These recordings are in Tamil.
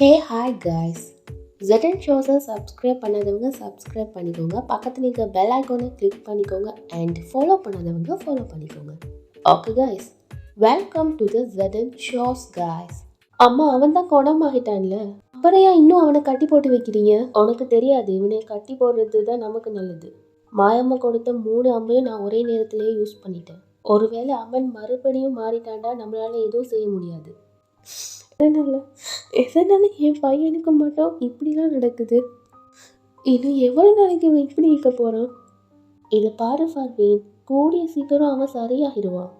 ஹே ஹாய் காய்ஸ் ஜெட்டன் ஷோஸை சப்ஸ்கிரைப் பண்ணாதவங்க சப்ஸ்கிரைப் பண்ணிக்கோங்க. பக்கத்தில் இருக்க பெல் ஐக்கோனை கிளிக் பண்ணிக்கோங்க அண்ட் ஃபாலோ பண்ணாதவங்க ஃபாலோ பண்ணிக்கோங்க. Okay guys welcome to the Jettan shows guys அம்மா அவன் தான் குணமாகிட்டான்ல அப்புறம் ஏன் இன்னும் அவனை கட்டி போட்டு வைக்கிறீங்க? உனக்கு தெரியாது. இவனை கட்டி போடுறது தான் நமக்கு நல்லது. மாயம்மா கொடுத்த மூணு அம்மையும் நான் ஒரே நேரத்திலேயே யூஸ் பண்ணிட்டேன். ஒருவேளை அவன் மறுபடியும் மாறிட்டாண்டா நம்மளால எதுவும் செய்ய முடியாது. எதனால? எதனால என் பையனுக்கு மட்டும்? இப்படிலாம் நடக்குது. இன்னும் எவ்வளோ நாளைக்கு இவன் இப்படி இருக்க போகிறான் இதை பாரு ஃபார்வீன் கூடிய சீக்கிரம் அவன் சரியாகிடுவான்.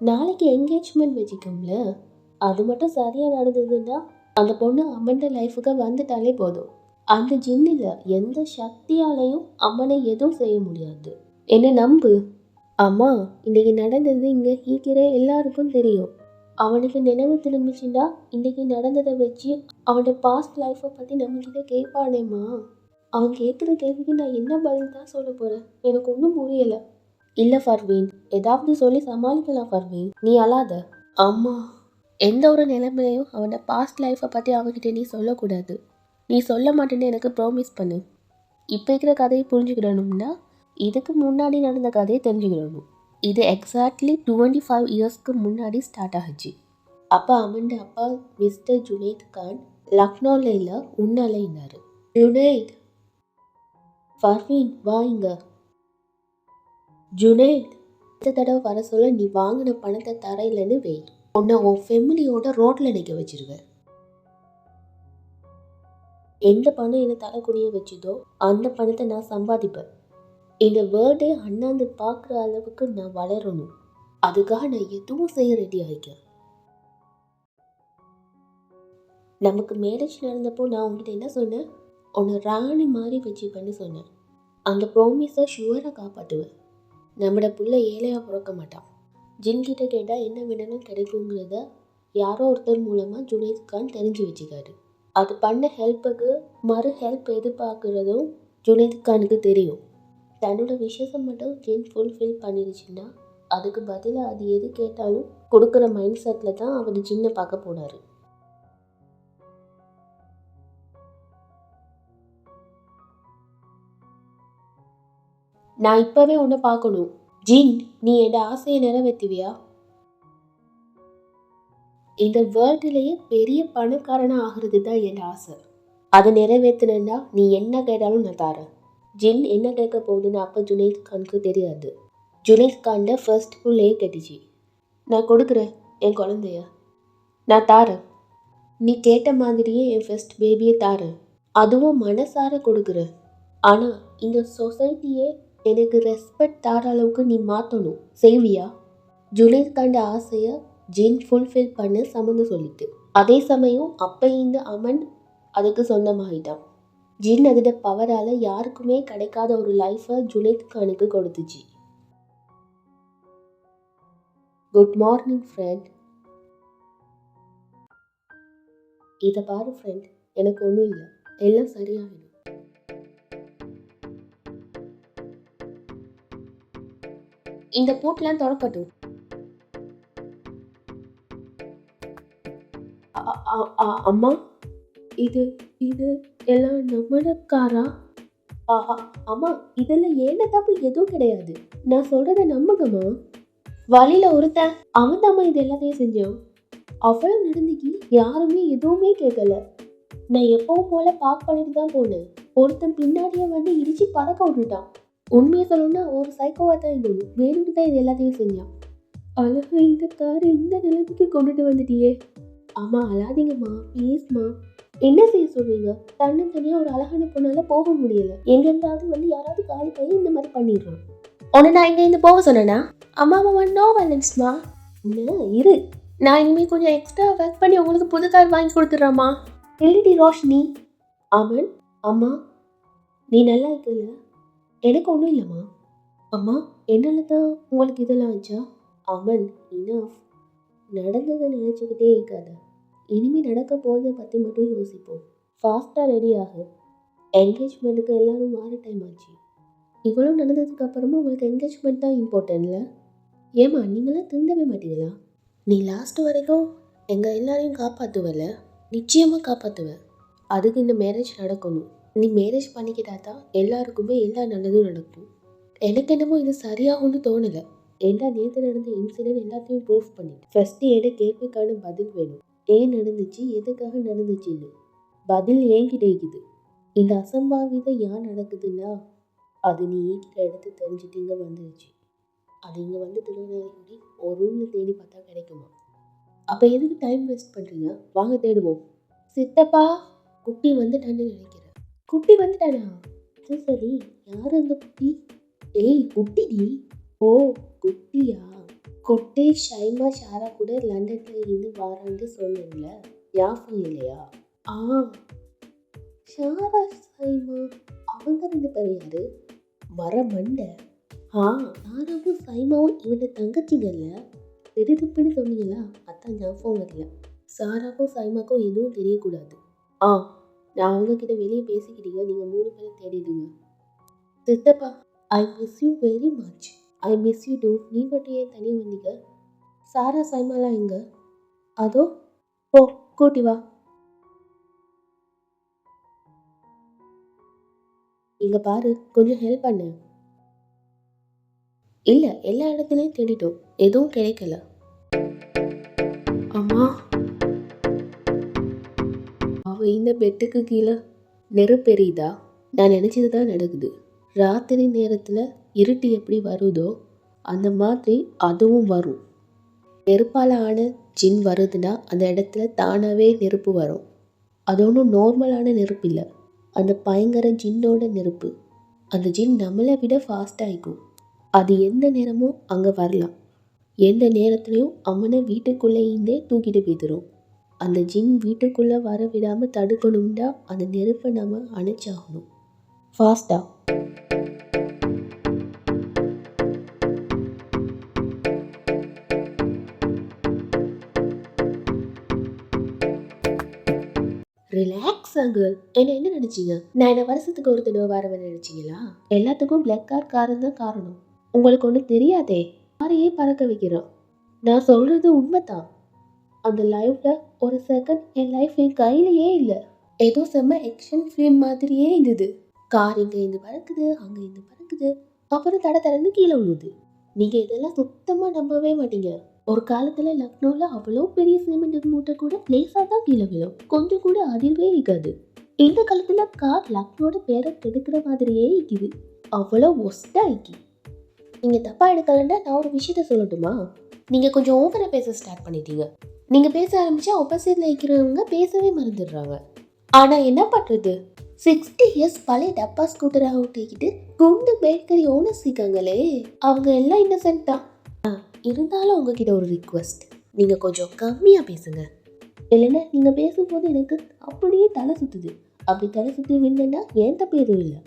நாளைக்கு என்கேஜ்மெண்ட் வச்சுக்கோம்ல அது மட்டும் சரியாக நடந்ததுன்னா அந்த பொண்ணு அம்மன் லைஃபுக்கு வந்துட்டாலே போதும். அந்த ஜின்னில் எந்த சக்தியாலையும் அம்மனை எதுவும் செய்ய முடியாது. என்ன நம்பு? அம்மா இன்னைக்கு நடந்தது இங்கே ஈக்கிற எல்லாருக்கும் தெரியும். அவனுக்கு நினைவு திரும்பிச்சுண்டா? இன்னைக்கு நடந்ததை வச்சு அவனோட பாஸ்ட் லைஃப்பை பற்றி நம்மக்கிட்ட கேட்பானேம்மா அவன் கேட்குற கேள்விக்கு நான் என்ன பதில் தான் சொல்ல போகிறேன் எனக்கு ஒன்றும் புரியலை. இல்லை ஃபர்வீன் ஏதாவது சொல்லி சமாளிக்கலாம் ஃபர்வீன். நீ அழாத. அம்மா எந்த ஒரு நிலைமையிலையும் அவனோட பாஸ்ட் லைஃப்பை பற்றி அவன்கிட்ட நீ சொல்லக்கூடாது. நீ சொல்ல மாட்டேன்னு எனக்கு ப்ராமிஸ் பண்ணு. இப்போ இருக்கிற கதையை புரிஞ்சுக்கிடணும்னா இதுக்கு முன்னாடி நடந்த கதையை தெரிஞ்சுக்கிடணும். இது எக்ஸாக்ட்லி டுவெண்ட்டி ஃபைவ் இயர்ஸ்க்கு முன்னாடி ஸ்டார்ட் ஆகுச்சு. அப்போ அவன் அப்பா மிஸ்டர் ஜுனைத் கான் லக்னோவில் இல்லை ஜுனைத் ஃபர்வீன் வா இங்க ஜுனைத் இந்த தடவை வர சொல்ல நீ வாங்கின பணத்தை தரையிலன்னு வை. உன்னை உன் ஃபெமிலியோட ரோட்டில் நிற்க வச்சிருவேன். எந்த பணம் என்னை தலை குனிய வச்சுதோ அந்த பணத்தை நான் சம்பாதிப்பேன். இந்த வேர்டே அண்ணாந்து பார்க்குற அளவுக்கு நான் வளரணும். அதுக்காக நான் எதுவும் செய்ய ரெடி ஆகிக்கிறேன் நமக்கு மேரேஜ் நடந்தப்போ நான் உங்ககிட்ட என்ன சொன்னேன்? உன்னை ராணி மாதிரி வச்சுப்பேன்னு சொன்னேன். அந்த ப்ராமிஸை ஷுவராக காப்பாற்றுவேன் நம்மளோட புள்ள ஏழையாக பிறக்க மாட்டான். ஜின்கிட்ட கேட்டால் என்ன வேணாலும் கிடைக்குங்கிறத யாரோ ஒருத்தர் மூலமாக ஜுனைத் கான் தெரிஞ்சு வச்சுக்காரு. அது பண்ண ஹெல்ப்புக்கு மறு ஹெல்ப் எதிர்பார்க்குறதும் ஜுனைத் கானுக்கு தெரியும். தன்னோட விசேஷம் மட்டும் ஜென் ஃபுல்ஃபில் பண்ணிடுச்சுன்னா அதுக்கு பதிலாக அது எது கேட்டாலும் கொடுக்குற மைண்ட் செட்டில் தான் அவர் ஜின்னை பார்க்க போனார் நான் இப்போவே உன்னை பார்க்கணும். ஜின் நீ என் ஆசையை நிறைவேற்றுவியா? இந்த வேர்ல்டுலேயே பெரிய பணக்காரனாக ஆகிறது தான் என் ஆசை. அதை நிறைவேற்றினா நீ என்ன கேட்டாலும் நான் தரேன். ஜின் என்ன கேட்க போகுதுன்னு அப்போ ஜுனைத் கானுக்கு தெரியாது. ஜுனைத் கான்ட ஃபர்ஸ்ட் புள்ளையே கட்டிச்சு. நான் கொடுக்குறேன் என் குழந்தைய. நான் தாரேன். நீ கேட்ட மாதிரியே என் ஃபர்ஸ்ட் பேபியை தாரேன் அதுவும் மனசார கொடுக்குறேன். ஆனால் இந்த சொசைட்டியே எனக்கு ரெஸ்பெக்ட் தார அளவுக்கு நீ மாற்றணும் செய்வியா? ஜுனைத் காண்ட ஆசையை ஜின் ஃபுல்ஃபில் பண்ண சம்மந்தம் சொல்லிட்டு. அதே சமயம் அப்போ இந்த அமன் அதுக்கு சொந்தமாகிட்டான் ஜின் அதோட பவரால் யாருக்குமே கிடைக்காத ஒரு லைஃப்பை ஜுனைத் கானுக்கு கொடுத்துச்சு குட் மார்னிங் ஃப்ரெண்ட் இதை பாரு ஃப்ரெண்ட் எனக்கு ஒன்றும் இல்லை. எல்லாம் சரியாயிடும். இந்த பூட்டெலாம் திறக்கட்டும். அம்மா? இது இது எல்லாம் நம்மளோட ஆஹா அம்மா இதுல ஏன தப்பு எதுவும் கிடையாது. நான் சொல்றத நம்புங்கம்மா. வழியில ஒருத்தன் அவன் தாமா இது எல்லாத்தையும் செஞ்சான். அவ்வளவு நடந்துக்கு யாருமே எதுவுமே கேட்கல. நான் எப்பவும் போல பார்க் பண்ணிட்டு தான் போனேன். ஒருத்தன் பின்னாடியே வந்து இடிச்சு பறக்க விட்டுட்டான். உண்மையை சொல்லணும்னா ஒரு சைக்கோவா தான் இருக்கணும் வேணும்னு தான் இது எல்லாத்தையும் செஞ்சான். அழகா இந்த காரை இந்த நிலைமைக்கு கொண்டுட்டு வந்துட்டியே. ஆமாம் அழாதீங்கம்மா. ப்ளீஸ்மா என்ன செய்ய சொல்றீங்க? தன்னந்தனியாக ஒரு அழகான பொண்ணால போக முடியல. எங்க இருந்தாவது வந்து யாராவது காலி போய் இந்த மாதிரி பண்ணிடுறோம் உன்னை நான் இங்க இருந்து போக சொன்னேனா? அம்மா அம்மா நோ வேலன்ஸ்மா இல்லை இரு. நான் இனிமேல் கொஞ்சம் எக்ஸ்ட்ரா ஒர்க் பண்ணி உங்களுக்கு புது கார் வாங்கி கொடுத்துட்றேம்மா. எல்இடி ரோஷினி. அமன் அம்மா நீ நல்லா இருக்கல எனக்கு ஒன்றும் இல்லைம்மா. அம்மா என்னால் தான் உங்களுக்கு இதெல்லாம் ஆச்சா? அமன் இனஃப் நடந்ததை நினச்சிக்கிட்டே இருக்காது. இனிமேல் நடக்க போகிறத பற்றி மட்டும் யோசிப்போம். ஃபாஸ்ட்டாக ரெடி ஆகு. என்கேஜ்மெண்ட்டுக்கு எல்லோரும் மாற டைம் ஆச்சு. இவ்வளோ நடந்ததுக்கு அப்புறமா உங்களுக்கு என்கேஜ்மெண்ட் தான் இம்பார்ட்டன்ட்ல ஏம்மா நீங்களாம் திருந்தவே மாட்டீங்களா? நீ லாஸ்ட் வரைக்கும் எங்கள் எல்லாரையும் காப்பாற்றுவல நிச்சயமாக காப்பாற்றுவேன் அதுக்கு இந்த மேரேஜ் நடக்கணும். நீ மேரேஜ் பண்ணிக்கிட்டா தான் எல்லாருக்குமே எல்லா நல்லதும் நடக்கும். எனக்கு என்னமோ இது சரியாகும்னு தோணலை. எல்லா நேற்று நடந்த இன்சிடென்ட் எல்லாத்தையும் ப்ரூஃப் பண்ணிட்டு? ஃபஸ்ட்டு எனக்கு கேள்விக்கான பதில் வேணும். ஏன் நடந்துச்சு? எதுக்காக நடந்துச்சுன்னு. பதில் ஏன் இருக்குது. இந்த அசம்பாவிதம் ஏன் நடக்குதுன்னா அது நீ இருக்கிற எடுத்து தெரிஞ்சுட்டு இங்கே வந்துருச்சு. அது இங்கே வந்து திருநெல்வேலி ஒரு ரூமில் தேடி பார்த்தா கிடைக்குமா? அப்போ எதுக்கு டைம் வேஸ்ட் பண்ணுறீங்க வாங்க தேடுவோம். சித்தப்பா குட்டி வந்துட்டான்னு நினைக்கிறேன். குட்டி வந்துட்டானா? சரி சரி. யார் அந்த குட்டி? ஏய் குட்டிடி. ஓ குட்டியா? கொட்டே ஷைமா ஷாரா கூட லண்டன்ல இருந்து வாரான்னு சொன்னீங்கள ஞாபகம் இல்லையா? ஆ. ஷாரா ஷைமா. அவங்க ரெண்டு பேரும் யாரு? மரமண்டை ஆ ஷாராவும் சைமாவும் இவனை தங்கச்சிங்கல்ல. திடுதுப்புன்னு சொன்னீங்களா? அதான் ஞாபகம் வரல. சாராக்கும் சைமாக்கும் எதுவும் தெரியக்கூடாது. ஆ நான் அவங்கக்கிட்ட வெளியே பேசிக்கிட்டீங்க நீங்கள் மூணு பேரும் தேடிடுங்க. சித்தப்பா I miss you very much I miss you too நீ மட்டும் ஏன் தனியாக வந்தீங்க? சாரா சைமாலாம் எங்க? அதோ போ கூட்டி வா. இங்க பாரு கொஞ்சம் ஹெல்ப் பண்ணு. இல்லை எல்லா இடத்துலையும் தேடிட்டோம். எதுவும் கிடைக்கல. அம்மா. அவ இந்த பெட்டுக்கு கீழே நெருப்பெரியுதா நான் நினச்சது தான் நடக்குது. ராத்திரி நேரத்தில் இருட்டு எப்படி வருதோ அந்த மாதிரி அதுவும் வரும். நெருப்பால் ஆன ஜின் வருதுன்னா அந்த இடத்துல தானாகவே நெருப்பு வரும். அது ஒன்றும் நார்மலான நெருப்பு இல்லை. அந்த பயங்கர ஜின்னோட நெருப்பு. அந்த ஜின் நம்மளை விட ஃபாஸ்ட்டாகிக்கும் அது எந்த நேரமும் அங்கே வரலாம். எந்த நேரத்துலையும் அவனை வீட்டுக்குள்ளேயிருந்தே தூக்கிட்டு போய்த்துரும் அந்த ஜின் வீட்டுக்குள்ளே வர விடாமல் தடுக்கணும்னா அந்த நெருப்பை நம்ம அணைச்சாகணும். ஃபாஸ்ட்டாக ரிலாக்ஸ் அங்கிள் என்ன என்ன நினைச்சீங்க? நான் என்ன வருஷத்துக்கு ஒரு தடவை வரவன் நினைச்சீங்களா? எல்லாத்துக்கும் பிளாக் கார் காரம் தான் காரணம். உங்களுக்கு ஒன்றும் தெரியாதே? காரையே பறக்க வைக்கிறோம். நான் சொல்றது உண்மைதான். அந்த லைஃப்ல ஒரு செகண்ட் என் லைஃப் என் கையிலேயே இல்லை. ஏதோ செம்ம ஆக்ஷன் ஃபிலிம் மாதிரியே இருந்தது. கார் இங்கே இருந்து பறக்குது அங்கே இருந்து பறக்குது. அப்புறம் தட தடன்னு கீழே விழுது நீங்கள் இதெல்லாம் சுத்தமாக நம்பவே மாட்டீங்க. ஒரு காலத்தில் லக்னோவில் அவ்வளோ பெரிய சிமெண்ட் மூட்டை கூட லேசா தான் கீழே விழும். கொஞ்சம் கூட அதிர்வே இருக்காது. இந்த காலத்தில் கார் லக்னோட பேரை கெடுக்கிற மாதிரியே இருக்குது. அவ்வளோ ஒஸ்டா இருக்கு. நீங்கள் தப்பாக எடுக்கலன்னா நான் ஒரு விஷயத்த சொல்லட்டுமா? நீங்கள் கொஞ்சம் ஓவராக பேச ஸ்டார்ட் பண்ணிட்டீங்க. நீங்கள் பேச ஆரம்பித்தா ஆப்போசிட்டில் இருக்கிறவங்க பேசவே மறந்துடுறாங்க. ஆனால் என்ன பண்ணுறது சிக்ஸ்டி இயர்ஸ் பழைய டப்பா ஸ்கூட்டரை ஓட்டிக்கிட்டு குண்டு பேக்கரி ஓனர்ஸ் இருக்காங்களே அவங்க எல்லாம் இன்னசென்ட் தான். இருந்தாலும் உங்ககிட்ட ஒரு ரிக்வெஸ்ட் நீங்கள் கொஞ்சம் கம்மியாக பேசுங்க. இல்லைன்னா நீங்கள் பேசும்போது எனக்கு அப்படியே தலை சுற்றுது அப்படி தலை சுற்றி விழுந்தேன்னா ஏன் தப்பு எதுவும் இல்லை.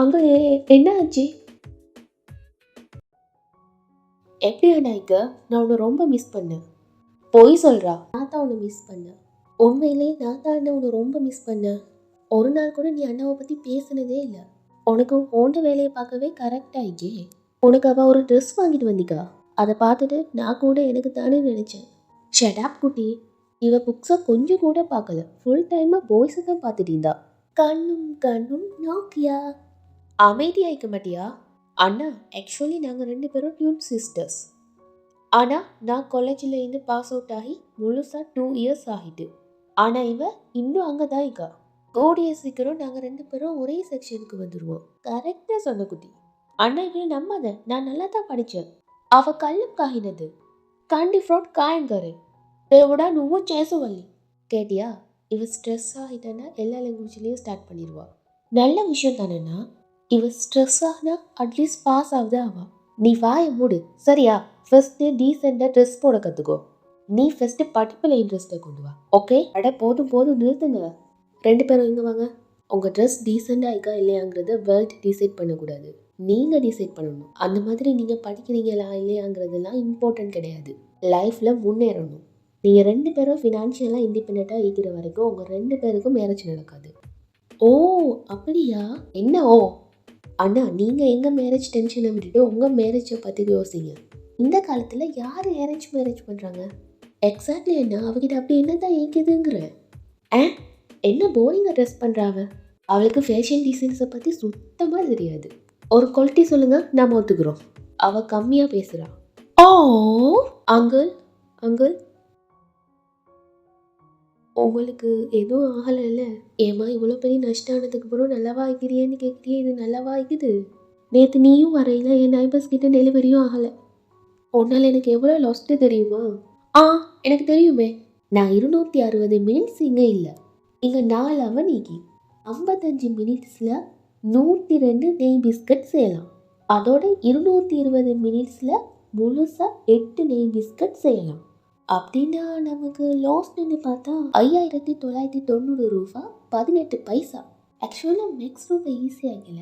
அங்கே என்ன ஆச்சு? எப்படி அண்ணாய்க்க நான் உன்னை ரொம்ப மிஸ் பண்ணேன். பொய் சொல்கிறா நான் தான் உன்னை மிஸ் பண்ணேன். உண்மையிலே நான் தான் அண்ணன் உன்னை ரொம்ப மிஸ் பண்ணேன். ஒரு நாள் கூட நீ அண்ணாவை பற்றி பேசினதே இல்லை. உனக்கு ஓண்ட வேலையை பார்க்கவே கரெக்டாகிக்கே உனக்கு அவள் ஒரு ட்ரெஸ் வாங்கிட்டு வந்திக்கா அதை பார்த்துட்டு நான் கூட எனக்கு தானே நினச்சேன். ஷடாப் குட்டி. இவ புக்ஸை கொஞ்சம் கூட பார்க்கல. ஃபுல் டைமாக பாய்ஸை தான் பார்த்துட்டு இருந்தா. கண்ணும் கண்ணும் நோக்கியா? அமைதியாயிக்க மாட்டியா? அண்ணா ஆக்சுவலி நாங்கள் ரெண்டு பேரும் டியூன் சிஸ்டர்ஸ் ஆனால் நான் காலேஜில் இருந்து பாஸ் அவுட் ஆகி முழுசாக டூ இயர்ஸ் ஆகிட்டு. ஆனால் இவ இன்னும் அங்கே தான் இருக்கா. கூடிய சீக்கிரம் நாங்கள் ரெண்டு பேரும் ஒரே செக்ஷனுக்கு வந்துடுவோம் கரெக்டாக சொன்ன குட்டி. அண்ணா இவ்வளோ நம்பாத நான் நல்லா தான் படித்தேன் அவ கல்லம் காகினது కండి ఫ్రాడ్ కాయంగారే దేవుడా నువ్వు చేసవల్లి கேட்டியா இவ ஸ்ட்ரெஸ் ஆகிட்டனா எல்லா லாங்குவேஜ்லேயும் ஸ்டார்ட் பண்ணிடுவா நல்ல விஷயம் தானேண்ணா இவ ஸ்ட்ரெஸ் ஆனா அட்லீஸ்ட் பாஸ் ஆகுது ஆவா நீ வாயை மூடு சரியா ஃபர்ஸ்ட்டு டீசெண்டாக ட்ரெஸ் போட கற்றுக்கோ நீ ஃபர்ஸ்ட்டு படிப்பில் இன்ட்ரெஸ்ட்டை கொண்டு வா ஓகே அட போதும் போதும் நிறுத்துங்க ரெண்டு பேரும் இங்கே வாங்க உங்கள் ட்ரெஸ் டீசெண்டாக இருக்கா இல்லையாங்கிறத வேர்ல்ட் டிசைட் பண்ணக்கூடாது நீங்கள் டிசைட் பண்ணணும். அந்த மாதிரி நீங்கள் படிக்கிறீங்களா இல்லையாங்கிறதெல்லாம் இம்பார்ட்டன்ட் கிடையாது. லைஃப்பில் முன்னேறணும். நீங்கள் ரெண்டு பேரும் ஃபினான்ஷியலாக இண்டிபெண்ட்டாக இருக்கிற வரைக்கும் உங்கள் ரெண்டு பேருக்கும் மேரேஜ் நடக்காது. ஓ அப்படியா? என்ன ஓ? அண்ணா நீங்கள் எங்கள் மேரேஜ் டென்ஷனை விட்டுட்டு உங்கள் மேரேஜை பற்றி யோசிங்க. இந்த காலத்தில் யார் அரேஞ்ச் மேரேஜ் பண்ணுறாங்க எக்ஸாக்ட்லி என்ன அவகிட்ட அப்படி என்ன தான் ஈக்குதுங்கிற ஆ? என்ன போரிங் அட்ரஸ் பண்ணுறாவ அவளுக்கு ஃபேஷன் டிசைன்ஸை பற்றி சுத்தமாக தெரியாது. ஒரு குவாலிட்டி சொல்லுங்க நாம ஒத்துக்கிறோம். அவ கம்மியாக பேசுகிறா ஓ. Uncle uncle. உங்களுக்கு எதுவும் ஆகலைல்ல ஏமா இவ்வளோ பெரிய நஷ்டம் ஆனதுக்கு அப்புறம் நல்லாவா ஆகிக்கிறியேன்னு கேட்குறியே இது நல்லாவா ஆகிக்குது? நேற்று நீயும் வரையில என் நைபர்ஸ் கிட்ட டெலிவரியும் ஆகலை. உன்னால் எனக்கு எவ்வளோ லாஸ்ட்டு தெரியுமா? ஆ எனக்கு தெரியுமே. நான் இருநூற்றி அறுபது மினிட்ஸ் இங்கே இல்லை. இங்கே நாலு அவனிக்கு ஐம்பத்தஞ்சு மினிட்ஸில் நூற்றி ரெண்டு நெய் பிஸ்கட் செய்யலாம். அதோட இருநூற்றி இருபது மினிட்ஸில் முழுசாக எட்டு நெய் பிஸ்கட் செய்யலாம். அப்படின்னா நமக்கு லாஸ்ட்னு பார்த்தா ஐயாயிரத்தி தொள்ளாயிரத்தி தொண்ணூறு ரூபா பதினெட்டு பைசா. ஆக்சுவலாக மேக்ஸ் ரொம்ப ஈஸியாகல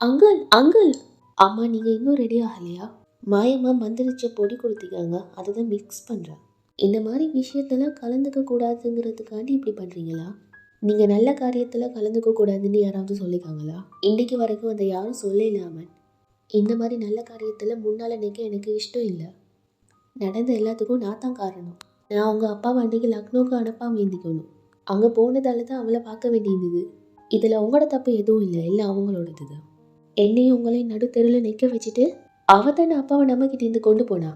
அங்கிள் அங்கிள் அம்மா நீங்கள் இன்னும் ரெடி ஆகலையா? மாயமாக மந்திரிச்ச பொடி கொடுத்துக்காங்க அதை தான் மிக்ஸ் பண்ணுறேன் இந்த மாதிரி விஷயத்தெல்லாம் கலந்துக்க கூடாதுங்கிறதுக்காண்டி இப்படி பண்ணுறீங்களா நீங்கள் நல்ல காரியத்தில் கலந்துக்க கூடாதுன்னு யாராவது சொல்லிக்காங்களா இன்றைக்கு வரைக்கும் அதை யாரும் சொல்லலாம இந்த மாதிரி நல்ல காரியத்தில் முன்னால் நிற்க எனக்கு இஷ்டம் இல்லை. நடந்த எல்லாத்துக்கும் நான் தான் காரணம். நான் அவங்க அப்பா வண்டிக்கு லக்னோவுக்கு அனுப்பாமல் வேண்டிக்கணும் அங்கே போனதால தான் அவளை பார்க்க வேண்டியிருந்தது. இதில் உங்களோட தப்பு எதுவும் இல்லை. எல்லாம் அவங்களோடது தான். என்னையும் உங்களையும் நடுத்தெருவில் நிற்க வச்சுட்டு அவ தான் அப்பாவை நம்மக்கிட்ட இருந்து கொண்டு போனா?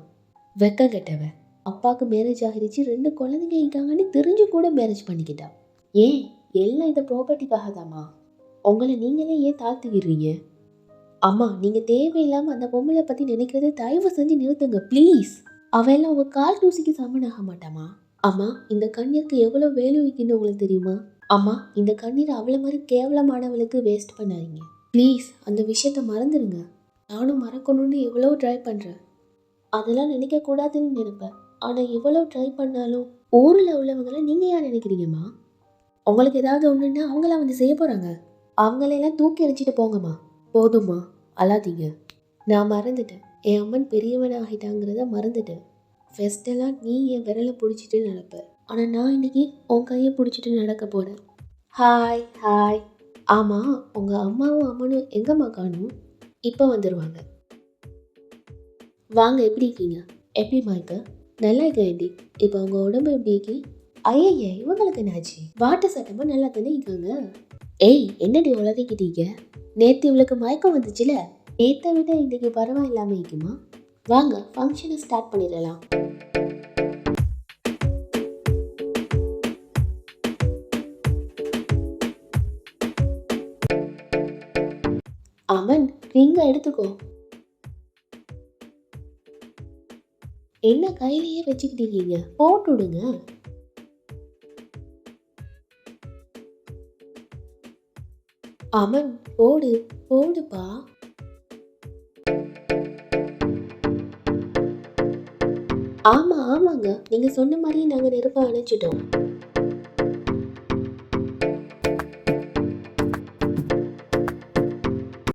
வெக்க கெட்டவ அப்பாவுக்கு மேரேஜ் ஆகிருச்சு. ரெண்டு குழந்தைங்க இருக்காங்கன்னு தெரிஞ்சு கூட மேரேஜ் பண்ணிக்கிட்டான் ஏன் எல்லாம் இந்த ப்ராப்பர்ட்டிக்காக தாம்மா உங்களை நீங்களே ஏன் தாழ்த்துக்கிறீங்க அம்மா நீங்கள் தேவையில்லாமல் அந்த பொம்பளை பற்றி நினைக்கிறத தயவு செஞ்சு நிறுத்துங்க ப்ளீஸ் அவெல்லாம் உங்கள் கால் தூசிக்கு சமனாக மாட்டாமா அம்மா இந்த கண்ணீருக்கு எவ்வளோ வேலு வைக்கணும் உங்களுக்கு தெரியுமா? அம்மா இந்த கண்ணீர் அவ்வளோ மாதிரி கேவலமானவளுக்கு வேஸ்ட் பண்ணாதீங்க. ப்ளீஸ் அந்த விஷயத்த மறந்துடுங்க. நானும் மறக்கணும்னு எவ்வளோ ட்ரை பண்ணுறேன் அதெல்லாம் நினைக்கக்கூடாதுன்னு நினைப்பேன். ஆனால் எவ்வளோ ட்ரை பண்ணாலும் ஊரில் உள்ளவங்கள நீங்கள் யார் நினைக்கிறீங்கம்மா? உங்களுக்கு ஏதாவது ஒன்றுன்னா அவங்களாம் வந்து செய்ய போகிறாங்க அவங்களெல்லாம் தூக்கி எறிஞ்சிட்டு போங்கம்மா. போதும்மா. அழாதீங்க. நான் மறந்துட்டேன். என் அம்மன் பெரியவன் ஆகிட்டாங்கிறத மறந்துட்டேன் ஃபெஸ்டெல்லாம் நீ என் விரலை பிடிச்சிட்டு நடப்ப. ஆனால் நான் இன்னைக்கு உன் கையை பிடிச்சிட்டு நடக்க போகிறேன் ஹாய் ஹாய் ஆமாம் உங்கள் அம்மாவும் அம்மனும் எங்கம்மா காணும் இப்போ வந்துடுவாங்க வாங்க எப்படி இருக்கீங்க? எப்படி இருக்க நல்லா இருக்கேன் ஆண்டி. இப்போ உங்கள் உடம்பு எப்படி இருக்கு? ஐயய்ய இவங்களுக்கு என்னாச்சு? வாட்ட சட்டமா நல்லா தானே இருக்காங்க? ஏய் என்னடி உளறிக்கிட்டீங்க? நேற்று இவளுக்கு மயக்கம் வந்துச்சுல? நேற்றை விட இன்னைக்கு பரவாயில்லாம இருக்குமா? வாங்க ஃபங்க்ஷனை ஸ்டார்ட் பண்ணிடலாம். அமன் ரிங்க எடுத்துக்கோ. என்ன கையிலேயே வச்சுக்கிட்டு இருக்கீங்க? போட்டு விடுங்க. அமன் போடு போடுப்பா ஆமா ஆமாங்க. நீங்க சொன்ன மாதிரியே நாங்க நெருப்ப அணைச்சிட்டோம்.